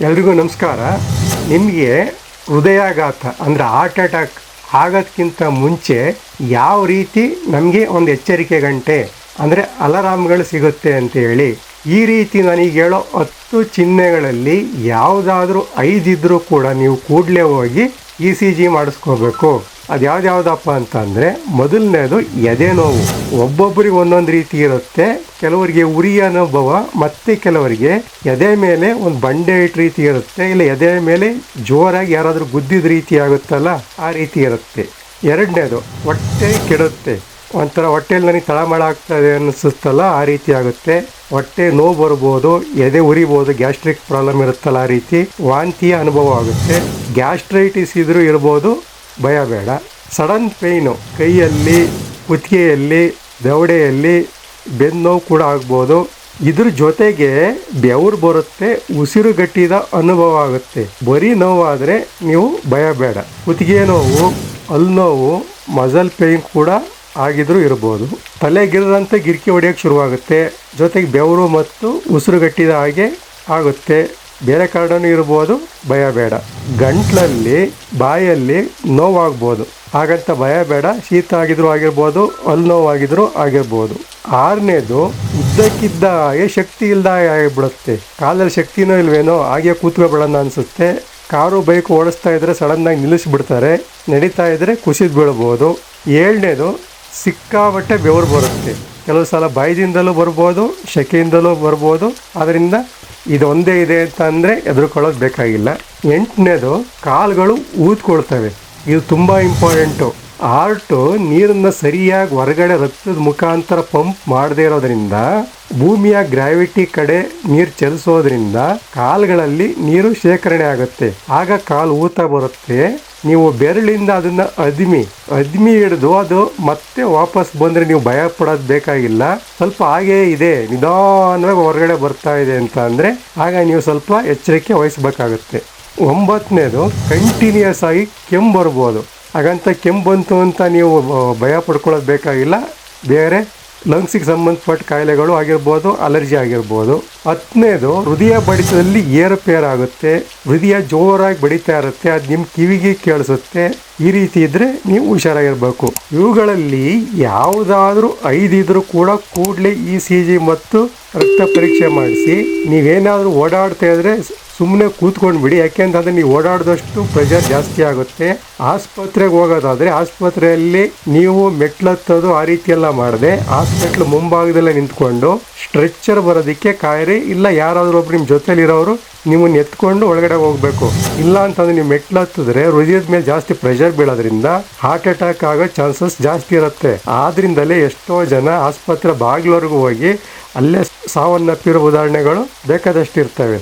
ಎಲ್ರಿಗೂ ನಮಸ್ಕಾರ. ನಿಮಗೆ ಹೃದಯಾಘಾತ, ಅಂದರೆ ಹಾರ್ಟ್ ಅಟ್ಯಾಕ್ ಆಗೋದಕ್ಕಿಂತ ಮುಂಚೆ ಯಾವ ರೀತಿ ನಮಗೆ ಒಂದು ಎಚ್ಚರಿಕೆ ಗಂಟೆ, ಅಂದರೆ ಅಲಾರಾಮ್ಗಳು ಸಿಗುತ್ತೆ ಅಂತ ಹೇಳಿ, ಈ ರೀತಿ ನನಗೆ ಹೇಳೋ ಹತ್ತು ಚಿಹ್ನೆಗಳಲ್ಲಿ ಯಾವುದಾದ್ರೂ ಐದಿದ್ರೂ ಕೂಡ ನೀವು ಕೂಡಲೇ ಹೋಗಿ ಇ ಸಿ ಜಿ ಮಾಡಿಸ್ಕೋಬೇಕು. ಅದು ಯಾವ್ದ್ಯಾವ್ದಪ್ಪ ಅಂತಂದರೆ ಮೊದಲನೇದು ಎದೆ ನೋವು. ಒಬ್ಬೊಬ್ಬರಿಗೆ ಒಂದೊಂದು ರೀತಿ ಇರುತ್ತೆ. ಕೆಲವರಿಗೆ ಉರಿ ಅನುಭವ, ಮತ್ತೆ ಕೆಲವರಿಗೆ ಎದೆ ಮೇಲೆ ಒಂದು ಬಂಡೆ ಇಟ್ಟ ರೀತಿ ಇರುತ್ತೆ. ಇಲ್ಲ, ಎದೆ ಮೇಲೆ ಜೋರಾಗಿ ಯಾರಾದರೂ ಗುದ್ದಿದ ರೀತಿ ಆಗುತ್ತಲ್ಲ, ಆ ರೀತಿ ಇರುತ್ತೆ. ಎರಡನೇದು, ಹೊಟ್ಟೆ ಕೆಡುತ್ತೆ. ಒಂಥರ ಹೊಟ್ಟೆಯಲ್ಲಿ ನನಗೆ ತಳಮಳ ಆಗ್ತದೆ ಅನ್ನಿಸುತ್ತಲ್ಲ ಆ ರೀತಿ ಆಗುತ್ತೆ. ಹೊಟ್ಟೆ ನೋವು ಬರ್ಬೋದು, ಎದೆ ಉರಿಬೋದು, ಗ್ಯಾಸ್ಟ್ರಿಕ್ ಪ್ರಾಬ್ಲಮ್ ಇರುತ್ತಲ್ಲ ಆ ರೀತಿ, ವಾಂತಿಯ ಅನುಭವ ಆಗುತ್ತೆ. ಗ್ಯಾಸ್ಟ್ರೈಟಿಸ್ ಇದ್ರೂ ಇರ್ಬೋದು ಭಯ ಬೇಡ. ಸಡನ್ ಪೇಯ್ನು ಕೈಯಲ್ಲಿ, ಕುತ್ತಿಗೆಯಲ್ಲಿ, ದವಡೆಯಲ್ಲಿ ಬೆನ್ನೋವು ಕೂಡ ಆಗ್ಬೋದು. ಇದ್ರ ಜೊತೆಗೆ ಬೆವರು ಬರುತ್ತೆ ಉಸಿರುಗಟ್ಟಿದ ಅನುಭವ ಆಗುತ್ತೆ. ಬರೀ ನೋವಾದರೆ ನೀವು ಭಯ ಬೇಡ. ಕುತ್ತಿಗೆ ನೋವು ಅಲ್ಲಿ ನೋವು ಮಜಲ್ ಪೇಯ್ನ್ ಕೂಡ ಆಗಿದ್ರೂ ಇರ್ಬೋದು. ತಲೆಗಿರದಂತೆ ಗಿರ್ಕಿ ಹೊಡೆಯೋಕ್ಕೆ ಶುರುವಾಗುತ್ತೆ. ಜೊತೆಗೆ ಬೆವರು ಮತ್ತು ಉಸಿರುಗಟ್ಟಿದ ಹಾಗೆ ಆಗುತ್ತೆ. ಬೇರೆ ಕಾರಣನೂ ಇರ್ಬೋದು ಭಯ ಬೇಡ. ಗಂಟ್ಲಲ್ಲಿ, ಬಾಯಲ್ಲಿ ನೋವಾಗ್ಬೋದು. ಹಾಗಂತ ಭಯ ಬೇಡ, ಶೀತ ಆಗಿದ್ರು ಆಗಿರ್ಬೋದು, ಅಲ್ಲಿ ನೋವಾಗಿದ್ರು ಆಗಿರ್ಬೋದು. ಆರನೇದು ಇದ್ದಕ್ಕಿದ್ದ ಹಾಗೆ ಶಕ್ತಿ ಇಲ್ದ ಆಗಿಬಿಡುತ್ತೆ. ಕಾಲಲ್ಲಿ ಶಕ್ತಿನೂ ಇಲ್ವೇನೋ, ಹಾಗೆ ಕೂತ್ಕೊಬೇಡನ್ನ ಅನಿಸುತ್ತೆ. ಕಾರು, ಬೈಕ್ ಓಡಿಸ್ತಾ ಇದ್ರೆ ಸಡನ್ನಾಗಿ ನಿಲ್ಲಿಸ್ಬಿಡ್ತಾರೆ. ನಡೀತಾ ಇದ್ರೆ ಕುಸಿದ್ ಬೀಳ್ಬೋದು. ಏಳನೇದು ಸಿಕ್ಕಾಬಟ್ಟೆ ಬೆವರು ಬರುತ್ತೆ. ಕೆಲವು ಸಲ ಬಾಯ್ದಿಂದಲೂ ಬರ್ಬೋದು, ಶೆಕೆಯಿಂದಲೂ ಬರ್ಬೋದು. ಅದರಿಂದ ಇದು ಒಂದೇ ಇದೆ ಅಂತ ಅಂದರೆ ಎದುರ್ಕೊಳ್ಳೋದು ಬೇಕಾಗಿಲ್ಲ. ಎಂಟನೇದು ಕಾಲುಗಳು ಊದ್ಕೊಳ್ತವೆ. ಇದು ತುಂಬ ಇಂಪಾರ್ಟೆಂಟು ಆರ್ಟು ನೀರನ್ನು ಸರಿಯಾಗಿ ಹೊರಗಡೆ ರಕ್ತದ ಮುಖಾಂತರ ಪಂಪ್ ಮಾಡದೇ ಇರೋದ್ರಿಂದ, ಭೂಮಿಯ ಗ್ರಾವಿಟಿ ಕಡೆ ನೀರು ಚಲಿಸೋದ್ರಿಂದ ಕಾಲುಗಳಲ್ಲಿ ನೀರು ಶೇಖರಣೆ ಆಗುತ್ತೆ. ಆಗ ಕಾಲು ಊತ ಬರುತ್ತೆ. ನೀವು ಬೆರಳಿಂದ ಅದನ್ನ ಅದ್ಮಿ ಅದ್ಮಿ ಹಿಡಿದು ಅದು ಮತ್ತೆ ವಾಪಸ್ ಬಂದ್ರೆ ನೀವು ಭಯ ಪಡೋದು ಬೇಕಾಗಿಲ್ಲ. ಸ್ವಲ್ಪ ಹಾಗೇ ಇದೆ, ನಿಧಾನವಾಗಿ ಹೊರಗಡೆ ಬರ್ತಾ ಇದೆ ಅಂತ ಅಂದರೆ ಆಗ ನೀವು ಸ್ವಲ್ಪ ಎಚ್ಚರಿಕೆ ವಹಿಸ್ಬೇಕಾಗುತ್ತೆ. ಒಂಬತ್ತನೇದು ಕಂಟಿನ್ಯೂಸ್ ಆಗಿ ಕೆಮ್ಮು ಬರ್ಬೋದು. ಹಾಗಂತ ಕೆಮ್ಮು ಬಂತು ಅಂತ ನೀವು ಭಯ ಪಡ್ಕೊಳ್ಳೋದು ಬೇಕಾಗಿಲ್ಲ. ಬೇರೆ ಲಂಗ್ಸಿಗೆ ಸಂಬಂಧಪಟ್ಟ ಕಾಯಿಲೆಗಳು ಆಗಿರ್ಬೋದು, ಅಲರ್ಜಿ ಆಗಿರ್ಬೋದು. ಹತ್ತನೇದು, ಹೃದಯ ಬಡಿತದಲ್ಲಿ ಏರುಪೇರಾಗುತ್ತೆ ಹೃದಯ ಜೋರಾಗಿ ಬಡಿತಾ ಇರುತ್ತೆ, ಅದು ನಿಮ್ಮ ಕಿವಿಗೆ ಕೇಳಿಸುತ್ತೆ. ಈ ರೀತಿ ಇದ್ರೆ ನೀವು ಹುಷಾರಾಗಿರ್ಬೇಕು. ಇವುಗಳಲ್ಲಿ ಯಾವುದಾದ್ರೂ ಐದಿದ್ರೂ ಕೂಡ ಕೂಡಲೇ ಇ ಸಿ ಜಿ ಮತ್ತು ರಕ್ತ ಪರೀಕ್ಷೆ ಮಾಡಿಸಿ, ನೀವೇನಾದರೂ ಓಡಾಡ್ತಾ ಇದ್ರೆ ಸುಮ್ಮನೆ ಕೂತ್ಕೊಂಡು ಬಿಡಿ. ಯಾಕೆಂತಂದ್ರೆ ನೀವು ಓಡಾಡಿದಷ್ಟು ಪ್ರೆಷರ್ ಜಾಸ್ತಿ ಆಗುತ್ತೆ. ಆಸ್ಪತ್ರೆಗೆ ಹೋಗೋದಾದ್ರೆ ಆಸ್ಪತ್ರೆಯಲ್ಲಿ ನೀವು ಮೆಟ್ಲತ್ತೋದು ಆ ರೀತಿ ಎಲ್ಲ ಮಾಡದೆ ಹಾಸ್ಪಿಟ್ಲ್ ಮುಂಭಾಗದಲ್ಲೇ ನಿಂತ್ಕೊಂಡು ಸ್ಟ್ರೆಚ್ಚರ್ ಬರೋದಕ್ಕೆ ಕಾಯಿರಿ ಇಲ್ಲ, ಯಾರಾದರೂ ಒಬ್ರು ನಿಮ್ಮ ಜೊತೆಲಿರೋರು ನಿಮ್ಮನ್ನ ಎತ್ಕೊಂಡು ಒಳಗಡೆ ಹೋಗ್ಬೇಕು. ಇಲ್ಲ ಅಂತಂದ್ರೆ ನೀವು ಮೆಟ್ಲು ಹತ್ತಿದ್ರೆ ಹೃದಯದ ಮೇಲೆ ಜಾಸ್ತಿ ಪ್ರೆಷರ್ ಬೀಳೋದ್ರಿಂದ ಹಾರ್ಟ್ ಅಟ್ಯಾಕ್ ಆಗೋ ಚಾನ್ಸಸ್ ಜಾಸ್ತಿ ಇರುತ್ತೆ. ಆದ್ರಿಂದಲೇ ಎಷ್ಟೋ ಜನ ಆಸ್ಪತ್ರೆ ಬಾಗಿಲವರೆಗೂ ಹೋಗಿ ಅಲ್ಲೇ ಸಾವನ್ನಪ್ಪಿರೋ ಉದಾಹರಣೆಗಳು ಬೇಕಾದಷ್ಟು ಇರ್ತವೆ